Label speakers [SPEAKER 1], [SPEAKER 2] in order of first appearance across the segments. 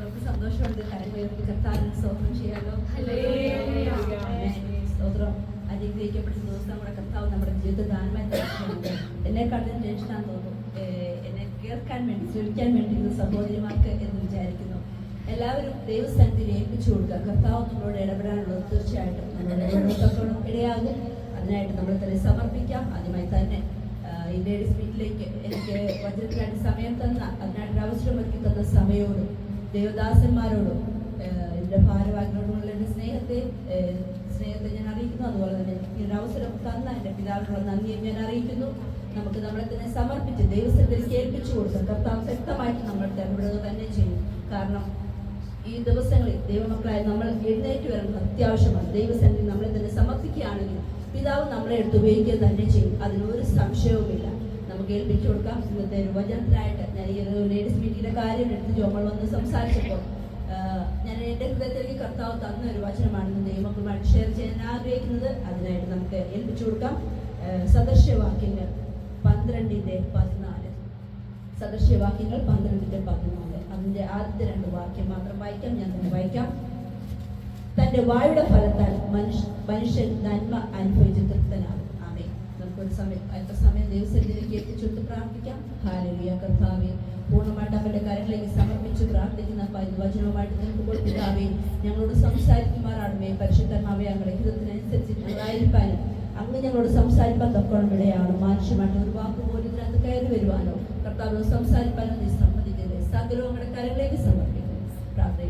[SPEAKER 1] നമുക്ക് സന്തോഷമുണ്ട്. കരങ്ങളുയർത്തി കർത്താവിന് സ്തോത്രം ചെയ്യാലോ. സ്തോത്രം. അനുഗ്രഹിക്കപ്പെട്ട ദിവസം നമ്മുടെ കർത്താവ് നമ്മുടെ ജീവിതത്തിൽ തന്നിട്ടുണ്ട്. എന്നെക്കാട്ടിലും ടെൻഷനാന്ന് തോന്നുന്നു ഏഹ് എന്നെ കേൾക്കാൻ വേണ്ടി ശ്രമിക്കാൻ വേണ്ടി ഇത് സഹോദരിമാർക്ക് എന്ന് വിചാരിക്കുന്നു. എല്ലാവരും ദൈവസ്ഥാനത്തിൽ ഏൽപ്പിച്ചു കൊടുക്കുക. കർത്താവ് നമ്മളോട് ഇടപെടാനുള്ളത് തീർച്ചയായിട്ടും. ഇടപെടത്തോളം ഇടയാകും. അതിനായിട്ട് നമ്മൾ തന്നെ സമർപ്പിക്കാം. ആദ്യമായി തന്നെ ലേഡീസ് മീറ്റിലേക്ക് എനിക്ക് വചനത്തിനായിട്ട് സമയം തന്ന അതിനായിട്ട് അവസരം തന്ന സമയോടും ദേവദാസന്മാരോടും എന്റെ ഭാരവാഹികളോടുമുള്ള എന്റെ സ്നേഹത്തെ സ്നേഹത്തെ ഞാൻ അറിയിക്കുന്നു. അതുപോലെ തന്നെ ഒരു അവസരം തന്ന എന്റെ പിതാവിനുള്ള നന്ദിയെ ഞാൻ അറിയിക്കുന്നു. നമുക്ക് നമ്മളെ തന്നെ സമർപ്പിച്ച് ദൈവസ്ഥലേക്ക് ഏൽപ്പിച്ചു കൊടുക്കാം കർത്താവ് വ്യക്തമായിട്ട് നമ്മൾ ഇടപെടുക തന്നെ ചെയ്യും. കാരണം ഈ ദിവസങ്ങളിൽ ദൈവമക്കളായ നമ്മൾ എഴുന്നേറ്റ് വരുന്നത് അത്യാവശ്യമാണ്. ദൈവസന്നിധി നമ്മളെ തന്നെ സമർപ്പിക്കുകയാണെങ്കിൽ പിതാവ് നമ്മളെ എടുത്തുപയോഗിക്കുക തന്നെ ചെയ്യും. അതിനൊരു സംശയവുമില്ല. നമുക്ക് ഏൽപ്പിച്ചു കൊടുക്കാം. ഇന്നത്തെ വചനത്തിനായിട്ട് ഞാൻ ഈ ലേഡീസ് മീറ്റിന്റെ കാര്യം എടുത്ത് ജോമൾ വന്ന് സംസാരിച്ചപ്പോൾ ഞാൻ എന്റെ ഹൃദയത്തിലേക്ക് കർത്താവ് തന്ന ഒരു വചനമാണ് ദൈവമക്കളുമായിട്ട് ഷെയർ ചെയ്യാൻ ആഗ്രഹിക്കുന്നത്. അതിനായിട്ട് നമുക്ക് ഏൽപ്പിച്ചു കൊടുക്കാം. സദൃശ്യവാക്യങ്ങൾ പന്ത്രണ്ടിന്റെ പതിനാല്. സദൃശ്യവാക്യങ്ങൾ പന്ത്രണ്ടിന്റെ പതിനാല്. അതിന്റെ ആദ്യത്തെ രണ്ട് വാക്യം മാത്രം വായിക്കാം. ഞാൻ തന്നെ വായിക്കാം. തന്റെ വായുടെ ഫലത്താൽ മനുഷ്യ മനുഷ്യൻ നന്മ അനുഭവിച്ച് തൃപ്തനാകും. ആമേ നമുക്കൊരു സമയം അല്പസമയം ദൈവസന്നിധിക്ക് എത്തിച്ചെടുത്ത് പ്രാർത്ഥിക്കാം. ഹാലലിയ കർത്താവെ പൂർണമായിട്ട് അവരുടെ കാര്യങ്ങളിലേക്ക് സമർപ്പിച്ച് പ്രാർത്ഥിക്കുന്ന വചനവുമായിട്ട് നിൽക്കുമ്പോൾ പിതാവേ ഞങ്ങളോട് സംസാരിക്കുമാറാണമേ. പരിശുദ്ധമാവേ ഞങ്ങളുടെ ഹിതത്തിനനുസരിച്ച് അങ്ങ് ഞങ്ങളോട് സംസാരിക്കാൻ തക്കോളം ഇടയാണ് മാനുഷ്യമായിട്ട് ഒരു വാക്ക് പോലും ഇതിനകത്ത് കയറി വരുവാനോ കർത്താവിനോട് സംസാരിക്കാനോ നീ സമ്മതിക്കരുത്. സകലവും ഞങ്ങളുടെ കാര്യങ്ങളിലേക്ക് സമർപ്പിക്കുന്നു. പ്രാർത്ഥന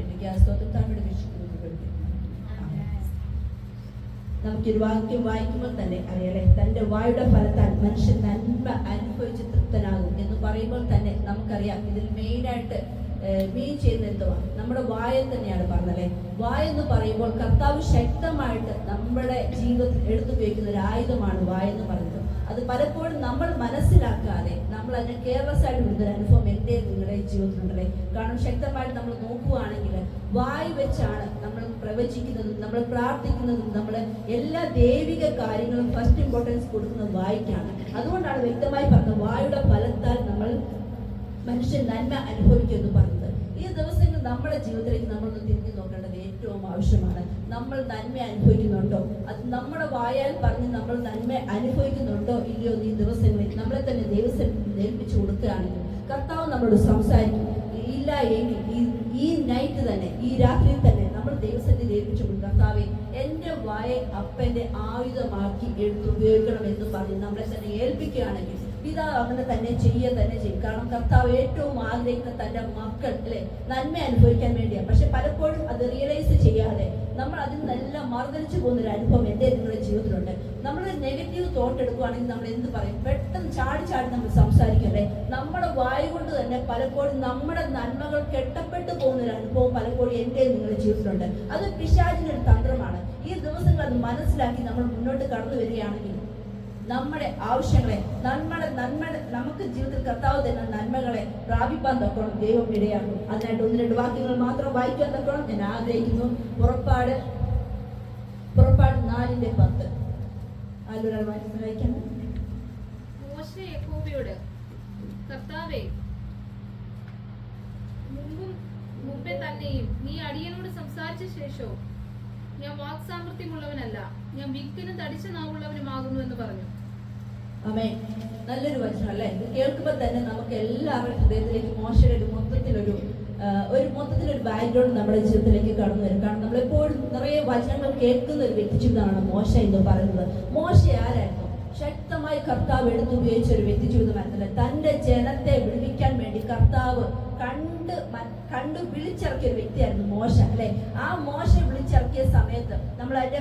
[SPEAKER 1] നമുക്കൊരു വാക്യം വായിക്കുമ്പോൾ തന്നെ അറിയാലേ തന്റെ വായുടെ ഫലത്താൽ മനുഷ്യൻ നന്മ അനുഭവിച്ച് തൃപ്തനാകും എന്ന് പറയുമ്പോൾ തന്നെ നമുക്കറിയാം ഇതിൽ മെയിനായിട്ട് മീൻ ചെയ്യുന്ന എന്തുവാ നമ്മുടെ വായ തന്നെയാണ് പറഞ്ഞല്ലേ വായ എന്ന് പറയുമ്പോൾ കർത്താവ് ശക്തമായിട്ട് നമ്മുടെ ജീവിതത്തിൽ എടുത്തുപയോഗിക്കുന്ന ഒരു ആയുധമാണ് വായ എന്ന് പറയുന്നത്. അത് പലപ്പോഴും നമ്മൾ മനസ്സിലാക്കാതെ നമ്മൾ അതിനെ കെയർലെസ് ആയിട്ട് വിടുന്ന അനുഭവം എന്റെ നിങ്ങളുടെ ജീവിതത്തിലുണ്ടല്ലേ? കാരണം ശക്തമായിട്ട് നമ്മൾ നോക്കുകയാണെങ്കിൽ വായി വെച്ചാണ് നമ്മൾ പ്രവചിക്കുന്നതും നമ്മൾ പ്രാർത്ഥിക്കുന്നതും നമ്മൾ എല്ലാ ദൈവിക കാര്യങ്ങളും ഫസ്റ്റ് ഇമ്പോർട്ടൻസ് കൊടുക്കുന്നത് വായിക്കാണ്. അതുകൊണ്ടാണ് വ്യക്തമായി പറഞ്ഞത് വായുടെ ഫലത്താൽ നമ്മൾ മനുഷ്യൻ നന്മ അനുഭവിക്കുമെന്ന് പറഞ്ഞത്. ഈ ദിവസങ്ങൾ നമ്മുടെ ജീവിതത്തിലേക്ക് നമ്മളൊന്ന് തിരിഞ്ഞു ഏറ്റവും ആവശ്യമാണ്. നമ്മൾ നന്മ അനുഭവിക്കുന്നുണ്ടോ? അത് നമ്മുടെ വായാൽ പറഞ്ഞ് നമ്മൾ നന്മ അനുഭവിക്കുന്നുണ്ടോ? ഇല്ലയോ ഈ ദിവസങ്ങളിൽ? നമ്മളെ തന്നെ ദൈവസ്ഥ ഏൽപ്പിച്ചു കൊടുക്കുകയാണെങ്കിൽ കർത്താവ് നമ്മളോട് സംസാരിക്കും. ഇല്ല എങ്കിൽ ഈ ഈ നൈറ്റ് തന്നെ ഈ രാത്രിയിൽ തന്നെ നമ്മൾ ദൈവസത്തിൽ ഏൽപ്പിച്ചു കൊടുക്കും. കർത്താവെ എന്റെ വായ അപ്പന്റെ ആയുധമാക്കി എടുത്ത് ഉപയോഗിക്കണം എന്ന് പറഞ്ഞ് നമ്മളെ തന്നെ ഏൽപ്പിക്കുകയാണെങ്കിൽ പിതാവ് അങ്ങനെ തന്നെ ചെയ്യുക തന്നെ ചെയ്യും. കാരണം കർത്താവ് ഏറ്റവും ആഗ്രഹിക്കുന്ന തന്റെ മക്കൾ അല്ലെ? നന്മ അനുഭവിക്കാൻ വേണ്ടിയാണ് പക്ഷെ പലപ്പോഴും അത് റിയലൈസ് ചെയ്യാതെ നമ്മൾ അതിൽ നിന്നെല്ലാം മറുതലിച്ചു പോകുന്ന ഒരു അനുഭവം എന്റെ നിങ്ങളുടെ ജീവിതത്തിലുണ്ട്. നമ്മൾ നെഗറ്റീവ് തോട്ട് എടുക്കുകയാണെങ്കിൽ നമ്മൾ എന്ത് പറയും? പെട്ടെന്ന് ചാടി ചാടി നമ്മൾ സംസാരിക്കല്ലേ നമ്മുടെ വായു കൊണ്ട് തന്നെ പലപ്പോഴും നമ്മുടെ നന്മകൾ കെട്ടപ്പെട്ടു പോകുന്ന ഒരു അനുഭവം പലപ്പോഴും എന്റെ നിങ്ങളുടെ ജീവിതത്തിലുണ്ട്. അത് പിശാചിന്റെ ഒരു തന്ത്രമാണ്. ഈ ദിവസങ്ങൾ അത് മനസ്സിലാക്കി നമ്മൾ മുന്നോട്ട് കടന്നു വരികയാണെങ്കിൽ നമ്മുടെ ആവശ്യങ്ങളെ നന്മയുടെ നന്മ നമുക്ക് ജീവിതത്തിൽ കർത്താവ് തരുന്ന നന്മകളെ പ്രാപിപ്പാൻ തക്കണം ദൈവം ഇടയാക്കും. അതിനായിട്ട് ഒന്ന് രണ്ട് വാക്യങ്ങൾ മാത്രം വായിക്കാൻ തക്കണം ഞാൻ ആഗ്രഹിക്കുന്നു. പുറപ്പാട് പുറപ്പാട് നാലിന്റെ പത്ത്. ആലൊരാൾ
[SPEAKER 2] കർത്താവേ മുമ്പും മുമ്പേ തന്നെയും നീ അടിയനോട് സംസാരിച്ച ശേഷവും ഞാൻ വാക്സാമൃത്യമുള്ളവനല്ല. ഞാൻ വിക്കിനും തടിച്ച നാവുള്ളവനുമാകുന്നു എന്ന് പറഞ്ഞു.
[SPEAKER 1] അമേ നല്ലൊരു വചനം അല്ലേ? ഇത് കേൾക്കുമ്പോൾ തന്നെ നമുക്ക് എല്ലാവരുടെ ഹൃദയത്തിലേക്ക് മോശയുടെ ഒരു മൊത്തത്തിലൊരു ഒരു മൊത്തത്തിലൊരു ബാക്ക്ഗ്രൗണ്ട് നമ്മുടെ ജീവിതത്തിലേക്ക് കടന്നു വരും. കാരണം നമ്മൾ എപ്പോഴും നിറയെ വചനങ്ങൾ കേൾക്കുന്ന ഒരു വ്യക്തി വ്യക്തിജീവിതമാണ് മോശ എന്ന് പറയുന്നത്. മോശ ആരായിരുന്നു? ശക്തമായി കർത്താവ് എടുത്തുപയോഗിച്ച ഒരു വ്യക്തി വ്യക്തിജീവിതമായിരുന്നില്ല തന്റെ ജനത്തെ വിടുവിക്കാൻ വേണ്ടി കർത്താവ് കണ്ട് കണ്ട് വിളിച്ചിറക്കിയ ഒരു വ്യക്തിയായിരുന്നു മോശ അല്ലെ? ആ മോശ വിളിച്ചിറക്കിയ സമയത്ത് നമ്മൾ അതിന്റെ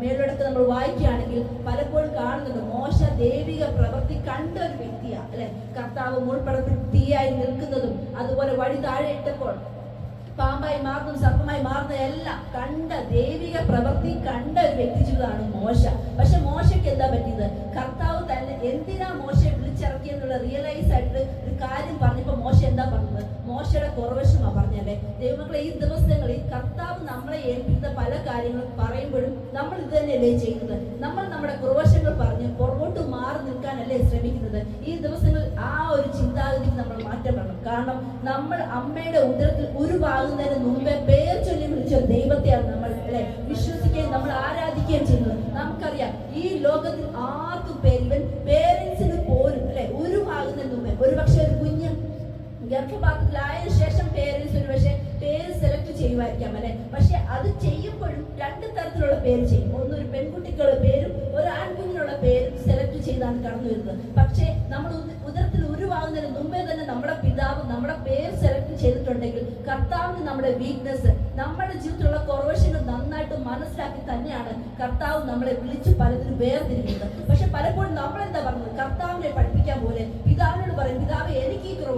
[SPEAKER 1] മേലോടൊക്കെ നമ്മൾ വായിക്കുകയാണെങ്കിൽ പലപ്പോഴും കാണുന്നുണ്ട് മോശ ദൈവിക പ്രവൃത്തി കണ്ട ഒരു വ്യക്തിയാണ് അല്ലെ? കർത്താവ് മുൾപ്പടത്തിൽ തീയായി നിൽക്കുന്നതും അതുപോലെ വഴി താഴെ ഇട്ടപ്പോൾ പാമ്പായി മാറുന്നതും സർപ്പമായി മാറുന്ന എല്ലാം കണ്ട ദൈവിക പ്രവൃത്തി കണ്ട ഒരു വ്യക്തി ജീവിതമാണ് മോശ. പക്ഷെ മോശയ്ക്ക് എന്താ പറ്റിയത്? കർത്താവ് തന്നെ എന്തിനാ മോശയെ വിളിച്ചിറക്കിയെന്നുള്ള റിയലൈസ് ആയിട്ട് ഒരു കാര്യം പറഞ്ഞപ്പോ മോശ എന്താ പറഞ്ഞത്? മോശയുടെ കുറവശമാ പറഞ്ഞല്ലേ ദൈവമക്കളെ ഈ ദിവസങ്ങളിൽ കർത്താവ് നമ്മളെ ഏൽപ്പിക്കുന്ന പല കാര്യങ്ങളും പറയുമ്പോഴും നമ്മൾ ഇത് തന്നെയല്ലേ ചെയ്യുന്നത്? നമ്മൾ നമ്മുടെ കുറവശങ്ങൾ പറഞ്ഞ് പുറകോട്ട് മാറി നിൽക്കാനല്ലേ ശ്രമിക്കുന്നത്. ഈ ദിവസങ്ങളിൽ ആ ഒരു ചിന്താഗതി നമ്മൾ മാറ്റം വേണം കാരണം നമ്മൾ അമ്മയുടെ ഉദരത്തിൽ ഒരു ഉരുവാകുന്നതിന് മുമ്പേ പേർ ചൊല്ലി വിളിച്ച ദൈവത്തെയാണ് നമ്മൾ അല്ലെ? വിശ്വസിക്കുകയും നമ്മൾ ആരാധിക്കുകയും ചെയ്യുന്നത്. നമുക്കറിയാം ഈ ലോകത്തിൽ ആർക്കും പേര് ഇവൻ പേരൻസിന് പോലും അല്ലെ ഉരുവാകുന്നതിന് മുമ്പേ ഒരു പക്ഷെ ഒരു കുഞ്ഞ് ഗർഭപാത്രത്തിലായതിനു ശേഷം പേരൻസ് ഒരു പക്ഷേ പേര് സെലക്ട് ചെയ്യുമായിരിക്കാം അല്ലെ? പക്ഷെ അത് ചെയ്യുമ്പോഴും രണ്ട് തരത്തിലുള്ള പേര് ചെയ്യും. ഒന്ന് ഒരു പെൺകുട്ടിക്കുള്ള പേരും ഒരു ആൺകുഞ്ഞിനുള്ള പേരും സെലക്ട് ചെയ്താണ് കടന്നു വരുന്നത്. പക്ഷേ നമ്മൾ ഉദ- ഉദരത്തിൽ ഉരുവാകുന്നതിന് മുമ്പേ തന്നെ നമ്മുടെ പിതാവ് നമ്മുടെ പേര് സെലക്ട് ചെയ്തിട്ടുണ്ടെങ്കിൽ കർത്താവിന് നമ്മുടെ വീക്ക്നെസ് നമ്മുടെ ജീവിതത്തിലുള്ള കുറവശങ്ങൾ നന്നായിട്ട് മനസ്സിലാക്കി തന്നെയാണ് കർത്താവ് നമ്മളെ വിളിച്ച് പലതിനും വേർതിരിക്കുന്നത്. പക്ഷെ പലപ്പോഴും നമ്മൾ എന്താ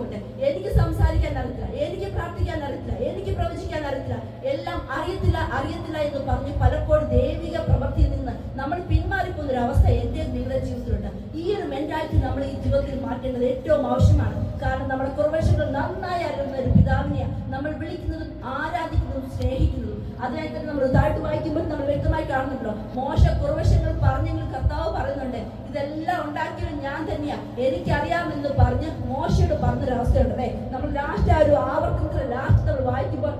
[SPEAKER 1] കുറവുണ്ട് എനിക്ക് സംസാരിക്കാൻ അറിയില്ല എനിക്ക് പ്രാർത്ഥിക്കാൻ അറിയില്ല എനിക്ക് പ്രവചിക്കാൻ അറിയില്ല എല്ലാം അറിയത്തില്ല അറിയത്തില്ല എന്ന് പറഞ്ഞ് പലപ്പോഴും ദൈവിക പ്രവൃത്തിയിൽ നിന്ന് നമ്മൾ പിന്മാറിപ്പോകുന്ന ഒരു അവസ്ഥ എന്റെ നിങ്ങളുടെ ജീവിതത്തിലുണ്ട്. ഈ ഒരു മെന്റാലിറ്റി നമ്മൾ ഈ ജീവിതത്തിൽ മാറ്റേണ്ടത് ഏറ്റവും ആവശ്യമാണ്. കാരണം നമ്മുടെ കുറവേശകൾ നന്നായി അറിയുന്ന ഒരു പിതാവിനെ നമ്മൾ വിളിക്കുന്നതും ആരാധിക്കുന്നതും സ്നേഹിക്കുന്നതും അതിനായി തന്നെ നമ്മൾ താഴ്ത്തു വായിക്കുമ്പോൾ നമ്മൾ വ്യക്തമായി കാണുന്നുണ്ടോ മോശ കുറവശങ്ങൾ പറഞ്ഞെങ്കിൽ കർത്താവ് പറയുന്നുണ്ട് ഇതെല്ലാം ഉണ്ടാക്കിയത് ഞാൻ തന്നെയാ. എനിക്കറിയാമെന്ന് പറഞ്ഞ് മോശയോട് പറഞ്ഞൊരവസ്ഥയുണ്ട് അല്ലേ നമ്മൾ ലാസ്റ്റ് ആ ഒരു ആവർത്തനത്തിലെ ലാസ്റ്റ് നമ്മൾ വായിക്കുമ്പോൾ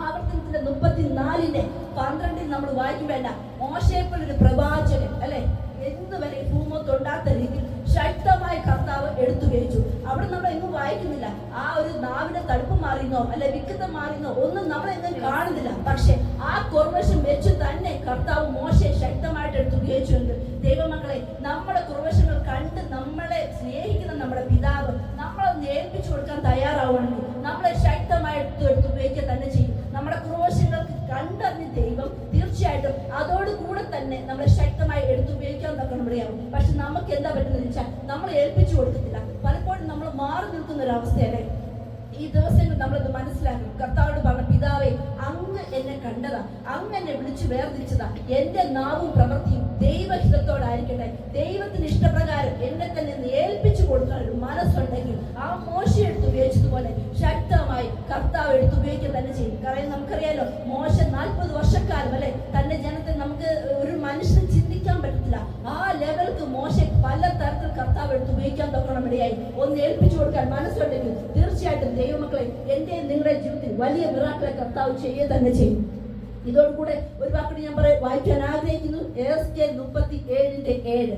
[SPEAKER 1] ആവർത്തനത്തിന്റെ മുപ്പത്തിനാലിന്റെ പന്ത്രണ്ടിൽ നമ്മൾ വായിക്കും വേണ്ട മോശയെപ്പോലൊരു പ്രവാചകൻ അല്ലെ? എന്ത് വരെ ഭൂമത്തൊണ്ടാത്ത രീതിയിൽ ശക്തമായ കർത്താവ് എടുത്തു കഴിച്ചു അവിടെ നമ്മൾ എങ്ങും വായിക്കുന്നില്ല. ആ ഒരു നാവിന്റെ തടുപ്പ് മാറിയെന്നോ അല്ലെ വിക്കത്ത് മാറിയെന്നോ ഒന്നും നമ്മൾ എങ്ങും കാണുന്നില്ല. പക്ഷെ ആ കുറവശം വെച്ച് തന്നെ കർത്താവ് മോശയെ ശക്തമായിട്ട് എടുത്തു ഉപയോഗിച്ചുകൊണ്ട് ദൈവമക്കളെ നമ്മുടെ കുറവശങ്ങൾ കണ്ട് നമ്മളെ സ്നേഹിക്കുന്ന നമ്മുടെ പിതാവ് നമ്മളെ ഏൽപ്പിച്ചു കൊടുക്കാൻ തയ്യാറാവുകയാണെങ്കിൽ നമ്മളെ ശക്തമായിട്ട് എടുത്തു ഉപയോഗിക്കുക തന്നെ ചെയ്യും. നമ്മുടെ കുറവശങ്ങൾക്ക് കണ്ടറിഞ്ഞ് ദൈവം തീർച്ചയായിട്ടും അതോടുകൂടെ തന്നെ ശക്തമായി എടുത്ത് തക്ക പക്ഷെ നമുക്ക് എന്താ പറ്റുന്നത് വെച്ചാൽ നമ്മൾ ഏൽപ്പിച്ചു കൊടുക്കത്തില്ല. പലപ്പോഴും നമ്മൾ മാറി നിൽക്കുന്ന ഒരു അവസ്ഥയല്ലേ ഈ ദിവസങ്ങൾ നമ്മളത് മനസ്സിലാക്കണം കർത്താവോട് പറഞ്ഞ പിതാവേ അങ്ങ് എന്നെ കണ്ടതാ. അങ്ങ് എന്നെ വിളിച്ചു വേർതിരിച്ചതാ. എന്റെ നാവും പ്രവൃത്തിയും ദൈവഹിതത്തോടായിരിക്കട്ടെ. ദൈവത്തിന് ഇഷ്ടപ്രകാരം എന്നെ തന്നെ ഏൽപ്പിച്ചു കൊടുക്കാൻ ഒരു മനസ്സുണ്ടെങ്കിൽ ആ മോശ എടുത്ത് ഉപയോഗിച്ചതുപോലെ ശക്തമായി കർത്താവ് എടുത്ത് ഉപയോഗിക്കുക തന്നെ ചെയ്യും. കാരണം നമുക്കറിയാലോ മോശം നാൽപ്പത് വർഷക്കാലം അല്ലെ? തന്റെ ജനത്തെ നമുക്ക് എടുത്ത് ഉപയോഗിക്കാൻ തൊക്കണം ഇടയായി. ഒന്ന് ഏൽപ്പിച്ചു കൊടുക്കാൻ മനസ്സുണ്ടെങ്കിൽ തീർച്ചയായിട്ടും ദൈവമക്കളെ എന്റെ നിങ്ങളുടെ ജീവിതത്തിൽ വലിയ മിറാക്കളെ കർത്താവ് ചെയ്യുക തന്നെ ചെയ്യും. ഇതോടുകൂടെ ഒരു വാക്കിന് ഞാൻ പറയാം. വായിക്കാൻ ആഗ്രഹിക്കുന്നു. എസ് കെ മുപ്പത്തി ഏഴിന്റെ ഏഴ്.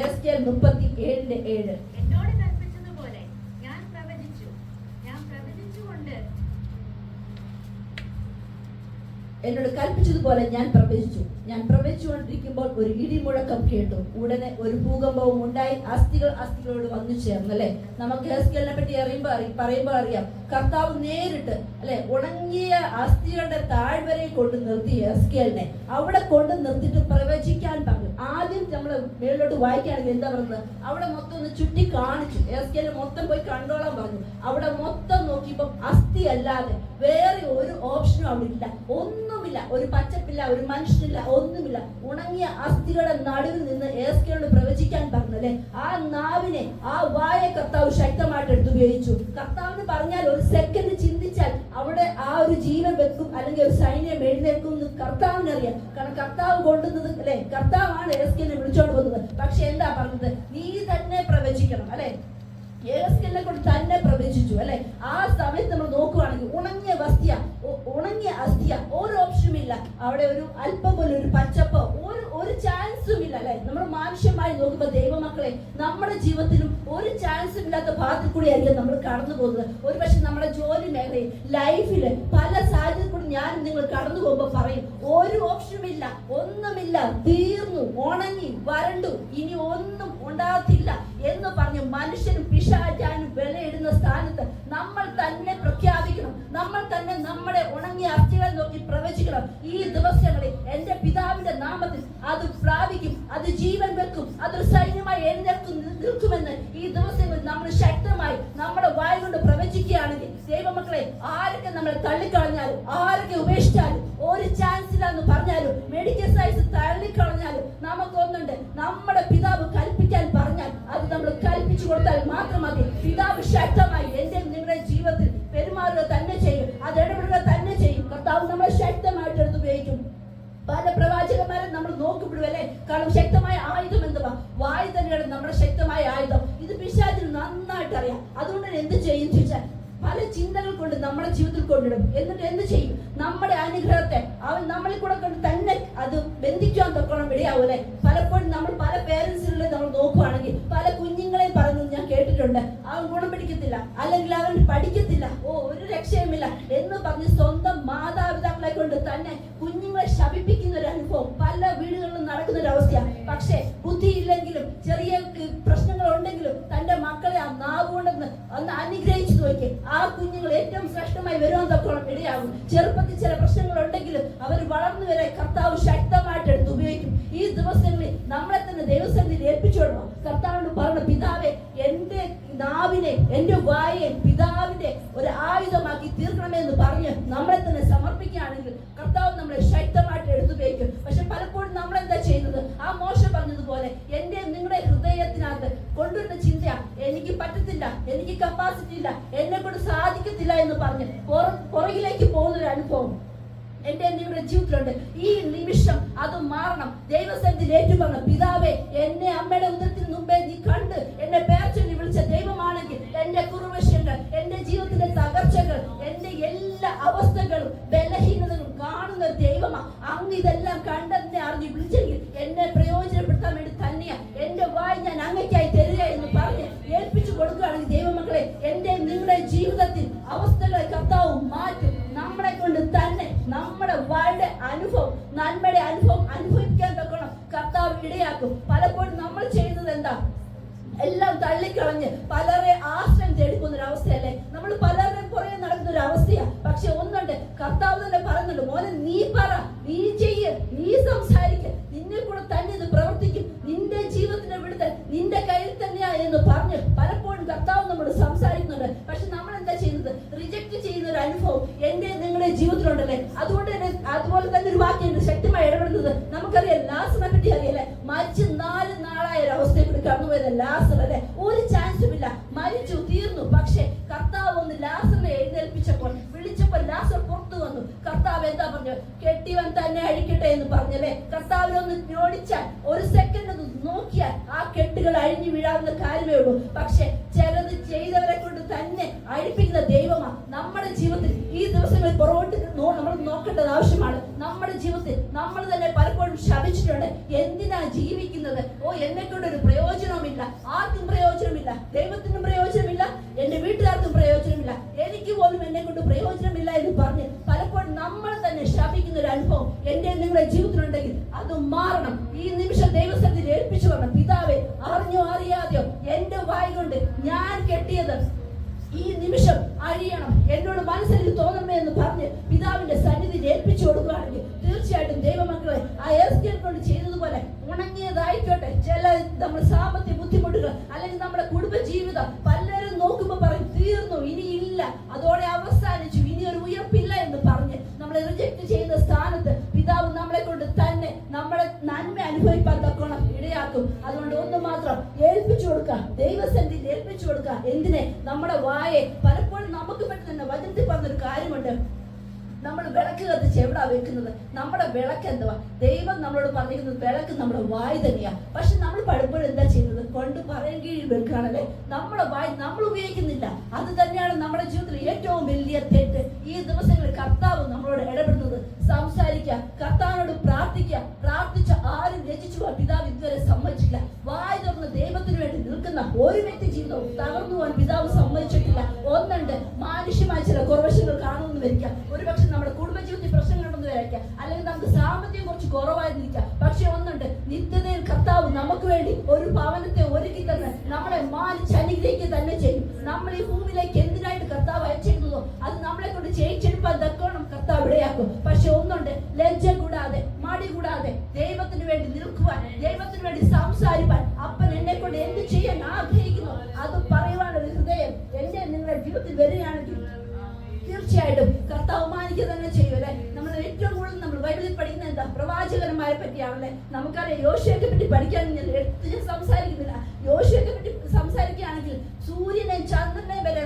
[SPEAKER 1] എസ് കെ മുപ്പത്തി ഏഴിന്റെ ഏഴ്.
[SPEAKER 3] എന്നോട് കൽപ്പിച്ചതുപോലെ ഞാൻ പ്രവചിച്ചു ഞാൻ പ്രവചിച്ചുകൊണ്ട്
[SPEAKER 1] എന്നോട് കൽപ്പിച്ചതുപോലെ ഞാൻ പ്രവചിച്ചു. ഞാൻ പ്രവചിച്ചുകൊണ്ടിരിക്കുമ്പോൾ ഒരു ഇടിമുഴക്കം കേട്ടു. ഉടനെ ഒരു ഭൂകമ്പവും ഉണ്ടായി. അസ്ഥികൾ അസ്ഥികളോട് വന്നു ചേർന്നു അല്ലെ? നമുക്ക് ഹെസ്കലിനെ പറ്റി അറിയുമ്പോൾ അറി പറയുമ്പോൾ അറിയാം. കർത്താവ് നേരിട്ട് അല്ലെ? ഉണങ്ങിയ അസ്ഥികളുടെ താഴ്വരയിൽ കൊണ്ട് നിർത്തി ഹെസ്കലിനെ. അവിടെ കൊണ്ട് നിർത്തിയിട്ട് പ്രവചിക്കാൻ പറഞ്ഞു. ആദ്യം നമ്മൾ മേളിലോട്ട് വായിക്കുകയാണെങ്കിൽ എന്താ പറയുന്നത്? അവിടെ മൊത്തം ഒന്ന് ചുറ്റി കാണിച്ചു ഹെസ്കേൽ മൊത്തം പോയി കണ്ടോളാൻ പറഞ്ഞു. അവിടെ മൊത്തം അല്ലാതെ വേറെ ഒരു ഓപ്ഷനും അവിടെ ഇല്ല ഒന്നുമില്ല. ഒരു പച്ചപ്പില്ല ഒരു മനുഷ്യനില്ല ഒന്നുമില്ല. ഉണങ്ങിയ അസ്ഥികളുടെ നടുവിൽ നിന്ന് ഏസ്കയോട് പ്രവചിക്കാൻ പറഞ്ഞല്ലേ? ആ നാവിനെ ആ വായ കർത്താവ് ശക്തമായിട്ട് എടുത്ത് ഉപയോഗിച്ചു കർത്താവിന് പറഞ്ഞാൽ ഒരു സെക്കൻഡ് ചിന്തിച്ചാൽ അവിടെ ആ ഒരു ജീവൻ വെക്കും അല്ലെങ്കിൽ ഒരു സൈന്യം എഴുന്നേൽക്കും എന്ന് കർത്താവിന് അറിയാം. കാരണം കർത്താവ് കൊണ്ടുവന്നത് അല്ലെ? കർത്താവാണ് ഏസ്കനെ വിളിച്ചോണ്ട് പോകുന്നത്. പക്ഷെ എന്താ പറഞ്ഞത്? നീ തന്നെ പ്രവചിക്കണം അല്ലെ? ഏസ്കലിനെ കൊണ്ട് തന്നെ പ്രവചിച്ചു അല്ലെ? ആ സമയത്ത് അസ്ഥിയ ഒരു ഓപ്ഷനും ഇല്ല അവിടെ ഒരു അല്പം പോലും ഒരു പച്ചപ്പോ ഒരു ഒരു ചാൻസും ഇല്ല അല്ലെ നമ്മൾ മാനുഷ്യമായി നോക്കുമ്പോൾ ദൈവമക്കളെ നമ്മുടെ ജീവിതത്തിലും ഒരു ചാൻസ് ഇല്ലാത്ത ഭാഗത്തിൽ കൂടി ആയിരിക്കും നമ്മൾ കടന്നു പോകുന്നത്. ഒരു പക്ഷെ നമ്മുടെ ജോലി മേഖലയിൽ ലൈഫിൽ പല സാഹചര്യത്തിൽ കൂടി ഞാൻ നിങ്ങൾ കടന്നു പോകുമ്പോൾ പറയും ഒരു ഓപ്ഷനും ഇല്ല ഒന്നുമില്ല തീർന്നു ഉണങ്ങി വരണ്ടു ഇനി ഒന്നും ഉണ്ടാകത്തില്ല എന്ന് പറഞ്ഞ് മനുഷ്യനും പിശാചാനും വിലയിടുന്ന സ്ഥാനത്ത് നമ്മൾ തന്നെ പ്രഖ്യാപിക്കണം. നമ്മൾ തന്നെ നമ്മുടെ ഉണങ്ങിയ അസ്ഥികളെ നോക്കി പ്രവചിക്കണം. ഈ ദിവസങ്ങളിൽ എന്റെ പിതാവിന്റെ നാമത്തിൽ അത് പ്രാപിക്കും ജീവൻ വെക്കും. അതൊരു സൈന്യമായി എഴുന്നേൽക്കും നിൽക്കുമെന്ന് ഈ ദിവസങ്ങളിൽ നമ്മൾ ശക്തമായി നമ്മുടെ വായ കൊണ്ട് പ്രവചിക്കുകയാണെങ്കിൽ ദൈവമക്കളെ ആരൊക്കെ നമ്മളെ തള്ളിക്കളഞ്ഞാലും ആരൊക്കെ ഉപേക്ഷിച്ചാലും ഒരു ചാൻസ് ഇല്ല എന്ന് പറഞ്ഞാലും മെഡിക്കൽ സയൻസ് തള്ളിക്കളഞ്ഞാലും നമുക്കൊന്നുണ്ട്. നമ്മുടെ പിതാവ് കൽപ്പിക്കാൻ പറഞ്ഞാൽ അത് നമ്മൾ കൽപ്പിച്ചു കൊടുത്താൽ മാത്രം മതി. പിതാവ് ശക്തമായി എന്റെ നിങ്ങളുടെ ജീവിതത്തിൽ പെരുമാറുക തന്നെ ചെയ്യും. അത് ഇടപെടുക പ്രവാചകന്മാരെ നമ്മൾ നോക്കപ്പെടുവല്ലേ? കാരണം ശക്തമായ ആയുധം എന്തുവാ? വായു തന്നെയാണ് നമ്മുടെ ശക്തമായ ആയുധം. ഇത് പിശാചിന് നന്നായിട്ട് അറിയാം. അതുകൊണ്ട് എന്ത് ചെയ്യും ചോദിച്ചാൽ പല ചിന്തകൾ കൊണ്ട് നമ്മുടെ ജീവിതത്തിൽ കൊണ്ടിടും. എന്നിട്ട് എന്ത് ചെയ്യും? നമ്മുടെ അനുഗ്രഹത്തെ അവൻ നമ്മളിൽ കൂടെ കൊണ്ട് തന്നെ അത് ബന്ധിക്കാൻ തൊക്കണം ഇടയാവൂലെ പലപ്പോഴും നമ്മൾ പല പേരൻസിനെ നമ്മൾ നോക്കുവാണെങ്കിൽ പല കുഞ്ഞുങ്ങളെയും പറയുന്നത് ഞാൻ കേട്ടിട്ടുണ്ട്. അവൻ ഗുണം പിടിക്കത്തില്ല. അല്ലെങ്കിൽ അവൻ പഠിക്കത്തില്ല. ഓ ഒരു രക്ഷയുമില്ല എന്ന് പറഞ്ഞ് സ്വന്തം മാതാപിതാക്കളെ കൊണ്ട് തന്നെ ചെറിയ പ്രശ്നങ്ങൾ ഉണ്ടെങ്കിലും തന്റെ മക്കളെ ആ നാവ് കൊണ്ടെന്ന് ഒന്ന് അനുഗ്രഹിച്ചു നോക്കി. ആ കുഞ്ഞുങ്ങൾ ഏറ്റവും ശ്രേഷ്ഠമായി തക്കോളം ഇടയാകും. ചെറുപ്പത്തിൽ ചില പ്രശ്നങ്ങൾ ഉണ്ടെങ്കിലും അവർ വളർന്നു വരെ കർത്താവ് ശക്തമായിട്ട് എടുത്ത് ഉപയോഗിക്കും. ഈ ദിവസങ്ങളിൽ നമ്മളെ തന്നെ ദൈവസന്നിധി ഏൽപ്പിച്ചോളണം കർത്താവിനോട് പറഞ്ഞ പിതാവെ എന്റെ നാവിനെ എന്റെ വായെ പിതാവിന്റെ ഒരു ആയുധമാക്കി തീർക്കണമെന്ന് പറഞ്ഞ് നമ്മളെ തന്നെ സമർപ്പിക്കുകയാണെങ്കിൽ കർത്താവ് കപ്പാസിറ്റി ഇല്ല. എന്നെ കൊണ്ട് സാധിക്കത്തില്ല എന്ന് പറഞ്ഞ് പുറ- പുറകിലേക്ക് പോകുന്ന ഒരു അനുഭവം എന്റെ നിങ്ങളുടെ ജീവിതത്തിലുണ്ട്. ഈ നിമിഷം അത് മാറണം. ദൈവസന്നിധി ഏറ്റുപറഞ്ഞ പിതാവേ എന്നെ അമ്മയുടെ ഉദരത്തിന് മുമ്പേ നീ കണ്ട് എന്നെ പേർ വിളിച്ച ദൈവമാണെങ്കിൽ എന്റെ കുറുവശങ്ങൾ എന്റെ ജീവിതത്തിന്റെ തകർച്ചകൾ എന്റെ എല്ലാ അവസ്ഥകളും ബലഹീനതകളും കാണുന്ന ദൈവമാ. അങ്ങ് ഇതെല്ലാം കണ്ടെന്നെ അറിഞ്ഞ് വിളിച്ചെങ്കിൽ എന്നെ അവസ്ഥകളെ കർത്താവ് മാറ്റും നമ്മളെ കൊണ്ട് തന്നെ നമ്മുടെ വായുടെ അനുഭവം നന്മയുടെ അനുഭവം അനുഭവിക്കാൻ തക്കണം കർത്താവ് ഇടയാക്കും. പലപ്പോഴും നമ്മൾ ചെയ്യുന്നത് എന്താ? എല്ലാം തള്ളിക്കളഞ്ഞ് പലരെ ആശ്രയം തേടിക്കുന്ന ഒരു അവസ്ഥയല്ലേ നമ്മൾ പലരുടെ പുറകെ നടക്കുന്ന ഒരു അവസ്ഥയാ പക്ഷെ ഒന്നുണ്ട് കർത്താവ് തന്നെ പറയുന്നുണ്ട് മോനെ നീ പറ നീ ചെയ്യ നീ സംസാരിക്ക നിന്നെ കൂടെ തന്നെ ഇത് പ്രവർത്തിക്കും നിന്റെ ജീവിതത്തിന്റെ വിടുതൽ നിന്റെ കയ്യിൽ തന്നെയാ എന്ന് പറഞ്ഞ് പലപ്പോഴും കർത്താവ് നമ്മോട് സംസാരിക്കുന്നുണ്ട് പക്ഷെ നമ്മൾ എന്താ ചെയ്യുന്നത് റിജക്ട് ചെയ്യുന്ന ഒരു അനുഭവം എന്റെ നിങ്ങളുടെ ജീവിതത്തിലുണ്ടല്ലേ? അതുകൊണ്ട് തന്നെ അതുപോലെ തന്നെ ഒരു വാക്യം ശക്തമായി ഇടപെടുന്നത് നമുക്കറിയാം. ലാസറിനെ പറ്റി ഞോടിച്ചാൽ ഒരു സെക്കൻഡ് നോക്കിയാൽ ആ കെട്ടുകൾ അഴിഞ്ഞു വീഴാവുന്ന കാര്യമേ ഉള്ളൂ. പക്ഷെ ചിലത് ചെയ്തവരെ കൊണ്ട് തന്നെ അഴിപ്പിക്കുന്ന ദൈവമാ നമ്മുടെ ജീവിതത്തിൽ. ഈ ദിവസങ്ങളിൽ പുറകോട്ട് നമ്മൾ നോക്കേണ്ടത് ആവശ്യമാണ്. നമ്മുടെ ജീവിതത്തിൽ നമ്മൾ തന്നെ പലപ്പോഴും ശപിച്ചിട്ടുണ്ട് എന്തിനാ ജീവിക്കുന്നത്? ഓ എന്നെ കൊണ്ട് ഒരു പ്രയോജനവുമില്ല. ആർക്കും പ്രയോജനമില്ല ദൈവത്തിനും പ്രയോജനമില്ല എന്റെ നിങ്ങളുടെ ജീവിതത്തിലുണ്ടെങ്കിൽ അത് മാറണം. ഈ നിമിഷം ദൈവസ്ഥത്തിൽ ഏൽപ്പിച്ചു വരണം പിതാവെ അറിഞ്ഞോ അറിയാതെയോ എന്റെ വായി കൊണ്ട് ഞാൻ കെട്ടിയത് ഈ നിമിഷം അഴിയണം. എന്നോട് മനസ്സിൽ തോന്നണമേ എന്ന് പറഞ്ഞ് പിതാവിന്റെ സന്നിധി ഏൽപ്പിച്ചു കൊടുക്കുകയാണെങ്കിൽ തീർച്ചയായിട്ടും ദൈവമക്കളെ ആ എസ്കേൽ കൊണ്ട് ചെയ്തതുപോലെ ഉണങ്ങിയതായിക്കോട്ടെ. ചില നമ്മുടെ സാമ്പത്തിക ബുദ്ധിമുട്ടുകൾ അല്ലെങ്കിൽ നമ്മുടെ കുടുംബ ജീവിതം പലരും നോക്കുമ്പോൾ പറയും തീർന്നു ഇനിയില്ല. അതോടെ അവസാനിച്ചു. ഇനി ഒരു ഉയർപ്പില്ല എന്ന് പറഞ്ഞ് നമ്മളെ റിജക്ട് ചെയ്യുന്ന സ്ഥാനത്ത് നന്മ അനുഭവിക്കാൻ തക്കോണം ഇടയാക്കും. അതുകൊണ്ട് ഒന്ന് മാത്രം ഏൽപ്പിച്ചു കൊടുക്കുക. ദൈവസന്ധിയിൽ ഏൽപ്പിച്ചു കൊടുക്കുക. എന്തിനെ? നമ്മുടെ വായെ പലപ്പോഴും നമുക്ക് പറ്റുന്ന വചനത്തിൽ പറഞ്ഞൊരു കാര്യമുണ്ട്. നമ്മൾ വിളക്ക് കത്തിച്ച് എവിടാ വെക്കുന്നത്? നമ്മുടെ വിളക്ക് എന്തുവാ? ദൈവം നമ്മളോട് പറഞ്ഞിരിക്കുന്നത് വിളക്ക് നമ്മുടെ വായ് തന്നെയാ. പക്ഷെ നമ്മൾ പലപ്പോഴും എന്താ ചെയ്യുന്നത്? കൊണ്ട് പറയാൻ കീഴിൽ വെക്കുകയാണല്ലേ? നമ്മുടെ വായ് നമ്മൾ ഉപയോഗിക്കുന്നില്ല. അത് തന്നെയാണ് നമ്മുടെ ജീവിതത്തിൽ ഏറ്റവും വലിയ തെറ്റ്. ഈ ദിവസങ്ങളിൽ കർത്താവ് നമ്മളോട് ഇടപെടുന്നത് സംസാരിക്കുക കർത്താവിനോട് പ്രാർത്ഥിക്കുക പ്രാർത്ഥിച്ച ആരും രചിച്ചു പിതാവ് ഇതുവരെ സമ്മതിച്ചില്ല വായ തുറന്ന് ദൈവത്തിന് വേണ്ടി നിൽക്കുന്ന ഒരു വ്യക്തി ജീവിതവും തകർന്നു പോകാൻ പിതാവ് സമ്മതിച്ചിട്ടില്ല. ഒന്നുണ്ട് മാനുഷ്യമായ ചില കുറവശങ്ങൾ കാണുമെന്ന് വരിക്കാം ഒരു പക്ഷെ നമ്മുടെ കുടുംബജീവിതത്തിൽ പ്രശ്നങ്ങളുണ്ടെന്ന് വരയ്ക്കാം അല്ലെങ്കിൽ നമുക്ക് സാമ്പത്തികം കുറച്ച് കുറവായിരുന്നിരിക്കാം പക്ഷെ ഒന്നുണ്ട് നിത്യതയിൽ കർത്താവ് നമുക്ക് വേണ്ടി ഒരു ഭവനത്തെ ഒരുക്കി തന്നെ നമ്മളെ മാനിച്ച് അനുഗ്രഹിക്കുക തന്നെ ചെയ്യും. നമ്മൾ ഈ ഭൂമിയിലേക്ക് എന്തിനായിട്ട് കർത്താവ് അയച്ചിരുന്നതോ? അത് നമ്മളെ കൊണ്ട് ചെയ്യിച്ചെടുപ്പാൻ തക്കോണം കർത്താവ് ഇടയാക്കും. പക്ഷെ ഒന്നുണ്ട് ലജ്ജ കൂടാതെ മടി കൂടാതെ ദൈവത്തിന് വേണ്ടി നിൽക്കുവാൻ ദൈവത്തിന് വേണ്ടി സംസാരിപ്പാൻ അപ്പൻ എന്നെ കൊണ്ട് എന്ത് ചെയ്യാൻ ആഗ്രഹിക്കുന്നു അത് പറയുവാനുള്ള ഹൃദയം എന്റെ നിങ്ങളുടെ ജീവിതത്തിൽ വരികയാണെങ്കിൽ തീർച്ചയായിട്ടും കർത്താവ് മാനിക്കുക തന്നെ ചെയ്യും അല്ലെ? നമ്മൾ ഏറ്റവും കൂടുതൽ നമ്മൾ ബൈബിളിൽ പഠിക്കുന്ന എന്താ? പ്രവാചകന്മാരെ പറ്റിയാണല്ലേ? നമുക്കറിയാം യോശയൊക്കെ പറ്റി പഠിക്കാൻ ഞാൻ എടുത്ത് സംസാരിക്കുന്നില്ല. യോശയൊക്കെ പറ്റി സംസാരിക്കുകയാണെങ്കിൽ സൂര്യനെ ചന്ദ്രനെ വരെ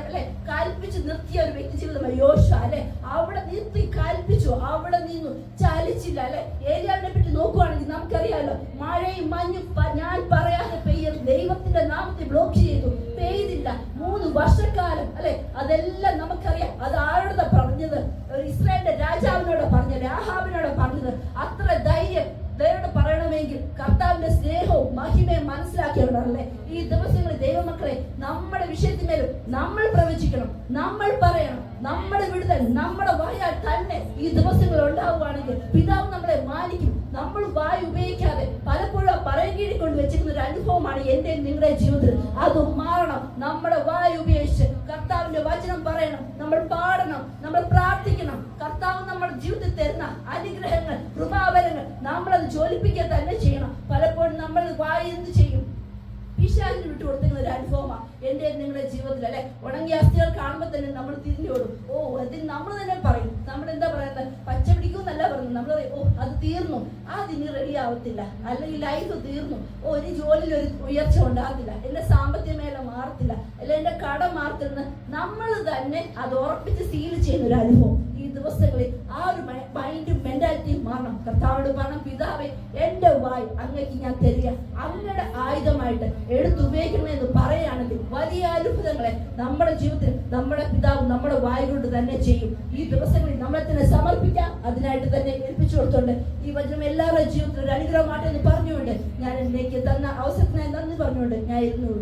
[SPEAKER 1] കൽപ്പിച്ച് നിർത്തിയ ഒരു വ്യക്തി ജീവിതമായി യോശ അല്ലെ? അവിടെ നിർത്തി കൽപ്പിച്ചു അവിടെ നിന്നു ചലിച്ചില്ല അല്ലെ? ഏരിയാവിനെ പറ്റി നോക്കുവാണെങ്കിൽ നമുക്കറിയാലോ മഴയും മഞ്ഞും ഞാൻ പറയാതെ പെയ്യൽ ദൈവത്തിന്റെ നാമത്തെ ബ്ലോക്ക് ചെയ്തു. പെയ്തില്ല. മൂന്ന് വർഷക്കാലം അല്ലെ അതെല്ലാം നമുക്കറിയാം അത് ആരോടാ പറഞ്ഞത് ഒരു ഇസ്രായേലിന്റെ രാജാവിനോട് പറഞ്ഞത് ആഹാബിനോട് പറഞ്ഞത് അത്ര ധൈര്യം ദൈവോട് പറയണമെങ്കിൽ കർത്താവിന്റെ സ്നേഹവും മഹിമയും മനസ്സിലാക്കിയവരാണല്ലേ ഈ ദിവസങ്ങളിൽ ദൈവമക്കളെ നമ്മുടെ വിഷയത്തിന്മേലും നമ്മൾ പ്രവചിക്കണം നമ്മൾ പറയണം നമ്മുടെ വിടുതൽ നമ്മുടെ വായാൽ തന്നെ ഈ ദിവസങ്ങൾ ഉണ്ടാവുകയാണെങ്കിൽ പിതാവ് നമ്മളെ മാനിക്കും നമ്മൾ വായ് ഉപയോഗിക്കാതെ പലപ്പോഴും ആ പറയകീഴി കൊണ്ട് വെച്ചിരുന്ന ഒരു അനുഭവമാണ് എന്റെ നിങ്ങളുടെ ജീവിതത്തിൽ അത് മാറണം നമ്മുടെ ഉപയോഗിച്ച് കർത്താവിന്റെ വചനം പറയണം നമ്മൾ പാടണം നമ്മൾ പ്രാർത്ഥിക്കണം. കർത്താവ് നമ്മുടെ ജീവിതത്തിൽ തരുന്ന അനുഗ്രഹങ്ങൾ കൃപാവരങ്ങൾ നമ്മളത് ജോലിപ്പിക്കുക തന്നെ ചെയ്യണം. പലപ്പോഴും നമ്മൾ വായി എന്ത് ചെയ്യും? പിശാചിന് വിട്ടു കൊടുക്കുന്ന ഒരു അനുഭവമാണ് എന്റെ നിങ്ങളുടെ ജീവിതത്തിൽ അല്ലെ? ഉണങ്ങിയ അസ്ഥികൾ കാണുമ്പോൾ തന്നെ നമ്മൾ തിരിഞ്ഞോടും ഓ അതിൽ നമ്മൾ തന്നെ പറയും. നമ്മൾ എന്താ പറയുന്നത്? പച്ച പിടിക്കുമെന്നല്ല പറയുന്നത്. നമ്മൾ ഓ അത് തീർന്നു. ആ അതിന് റെഡി ആവത്തില്ല. അല്ലെങ്കിൽ ലൈഫ് തീർന്നു. ഓ ഒരു ജോലിയിൽ ഒരു ഉയർച്ച ഉണ്ടാകത്തില്ല. എന്റെ സാമ്പത്തിക മേഖല മാറത്തില്ല. അല്ലെ എന്റെ കട മാറത്തില്ലെന്ന് നമ്മൾ തന്നെ അത് ഉറപ്പിച്ച് സീൽ ചെയ്യുന്ന ഒരു അനുഭവം. ദിവസങ്ങളിൽ ആ ഒരു മൈൻഡും മെന്റാലിറ്റിയും മാറണം. കർത്താവോട് പറയണം പിതാവെ എന്റെ വായ് അങ്ങക്ക് ഞാൻ തരിക. അങ്ങയുടെ ആയുധമായിട്ട് എടുത്തുപയോഗിക്കണമെന്ന് പറയുകയാണെങ്കിൽ വലിയ അത്ഭുതങ്ങളെ നമ്മുടെ ജീവിതത്തിൽ നമ്മുടെ പിതാവ് നമ്മുടെ വായ് കൊണ്ട് തന്നെ ചെയ്യും. ഈ ദിവസങ്ങളിൽ നമ്മളെ തന്നെ സമർപ്പിക്കാം. അതിനായിട്ട് തന്നെ ഏൽപ്പിച്ചു കൊടുത്തോണ്ട് ഈ വചനം എല്ലാവരുടെ ജീവിതത്തിൽ ഒരു അനുഗ്രഹമാട്ടെന്ന് പറഞ്ഞുകൊണ്ട് ഞാൻ എന്നേക്ക് തന്ന അവസരത്തിനായി നന്ദി പറഞ്ഞുകൊണ്ട് ഞാൻ ഇരുന്നു.